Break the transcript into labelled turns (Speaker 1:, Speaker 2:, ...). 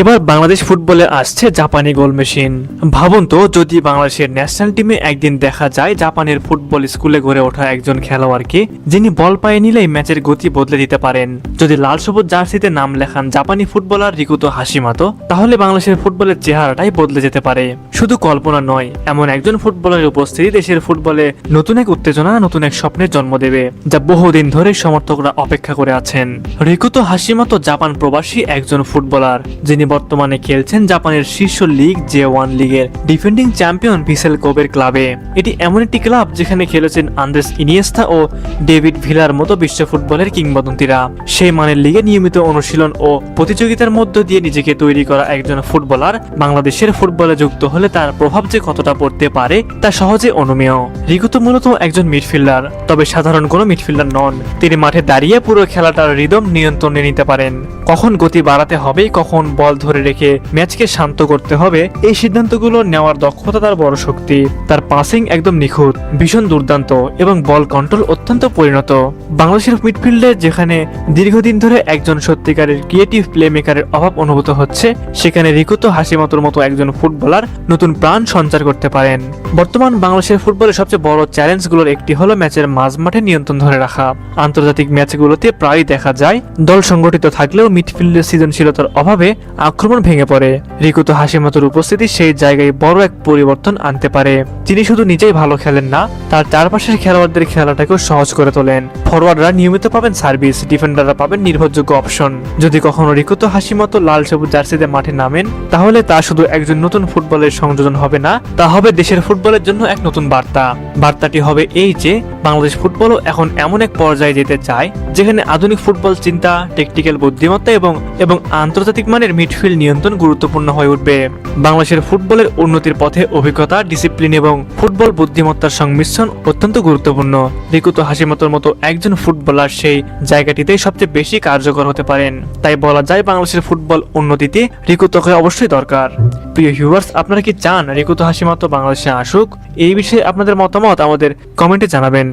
Speaker 1: এবার বাংলাদেশ ফুটবলে আসছে জাপানি গোল মেশিন। ভাবুন তো, যদি বাংলাদেশের ন্যাশনাল টিমে একদিন দেখা যায় জাপানের ফুটবল স্কুলে গড়ে ওঠা একজন খেলোয়াড়কে, যিনি বল পায়ে নিলেই ম্যাচের গতি বদলে দিতে পারেন। যদি লাল সবুজ জার্সিতে নাম লেখান জাপানি ফুটবলার রিকুতো হাসিমাতো তাহলে বাংলাদেশের ফুটবলের চেহারাটাই বদলে যেতে পারে। শুধু কল্পনা নয়, এমন একজন ফুটবলের উপস্থিতি দেশের ফুটবলে নতুন এক উত্তেজনা, নতুন এক স্বপ্নের জন্ম দেবে, যা বহুদিন ধরে সমর্থকরা অপেক্ষা করে আছেন। রিকুতো হাসিমাতো জাপান প্রবাসী একজন ফুটবলার, যিনি বর্তমানে খেলছেন জাপানের শীর্ষ লিগ জে ওয়ান লিগের ডিফেন্ডিং চ্যাম্পিয়ন ভিসেল কোবের ক্লাবে। এটি এমন একটি ক্লাব যেখানে খেলেছেন আন্দ্রেস ইনিয়েস্তা ও ডেভিড ভিলার মতো বিশ্ব ফুটবলের কিংবদন্তিরা। সেই মানের লিগে নিয়মিত অনুশীলন ও প্রতিযোগিতার মধ্য দিয়ে নিজেকে তৈরি করা একজন ফুটবলার বাংলাদেশের ফুটবলে যুক্ত হলে তার প্রভাব যে কতটা পড়তে পারে তা সহজে অনুমেয়। রিকু তো মূলত একজন মিডফিল্ডার, তবে সাধারণ কোনো মিডফিল্ডার নন। তিনি মাঠে দাঁড়িয়ে পুরো খেলাটার রিদম নিয়ন্ত্রণে নিতে পারেন। কখন গতি বাড়াতে হবে, কখন বল ধরে রেখে ম্যাচকে শান্ত করতে হবে, এই সিদ্ধান্তগুলো নেওয়ার দক্ষতা তার বড় শক্তি। তার পাসিং একদম নিখুঁত, ভীষণ দুর্দান্ত এবং বল কন্ট্রোল অত্যন্ত পরিণত। বাংলাদেশের মিডফিল্ডে যেখানে দীর্ঘদিন ধরে একজন সত্যিকারের ক্রিয়েটিভ প্লে মেকারের অভাব অনুভূত হচ্ছে, সেখানে রিকুত হাসিমতোর মতো একজন ফুটবলার নতুন প্রাণ সঞ্চার করতে পারেন। বর্তমান বাংলাদেশের ফুটবলের সবচেয়ে বড় চ্যালেঞ্জগুলোর একটি হলো ম্যাচের মাঝমাঠে নিয়ন্ত্রণ ধরে রাখা। আন্তর্জাতিক ম্যাচগুলোতে প্রায়ই দেখা যায়, দল সংগঠিত থাকলেও মিডফিল্ডের সৃজনশীলতার অভাবে আক্রমণ ভেঙে পড়ে। রিকুতো হাসিমতোর উপস্থিতি সেই জায়গায় বড় এক পরিবর্তন আনতে পারে। তিনি শুধু নিজেই ভালো খেলেন না, তার চারপাশের খেলোয়াড়দের খেলাটাকেও সহজ করে তোলেন। ফরওয়ার্ডরা নিয়মিত পাবেন সার্ভিস, ডিফেন্ডাররা পাবেন নির্ভরযোগ্য অপশন। যদি কখনো রিকুতো হাসিমতো লাল সবুজ জার্সিতে মাঠে নামেন, তাহলে তা শুধু একজন নতুন ফুটবলের সংযোজন হবে না, তা হবে দেশের ফুটবলের জন্য এক নতুন বার্তা। বার্তাটি হবে এই যে বাংলাদেশ ফুটবলও এখন এমন এক পর্যায়ে যেতে চায়, যেখানে আধুনিক ফুটবল চিন্তা টেকনিক্যাল বুদ্ধিমত্তা এবং এবং আন্তর্জাতিক মানের মিডফিল্ড নিয়ন্ত্রণ গুরুত্বপূর্ণ হয়ে উঠবে। বাংলাদেশের ফুটবলের উন্নতির পথে অভিজ্ঞতা ডিসিপ্লিন এবং ফুটবল বুদ্ধিমত্তার সংমিশ্রণ অত্যন্ত গুরুত্বপূর্ণ। রিকুতো হাসিমতোর মতো একজন ফুটবলার সেই জায়গাটিতেই সবচেয়ে বেশি কার্যকর হতে পারেন। তাই বলা যায় বাংলাদেশের ফুটবল উন্নতিতে রিকুতোকে অবশ্যই দরকার। প্রিয় ভিউয়ার্স আপনারা কি চান? রিকুতো হাসিমতো বাংলাদেশে আসুক? এই বিষয়ে আপনাদের মতামত আমাদের কমেন্টে জানাবেন।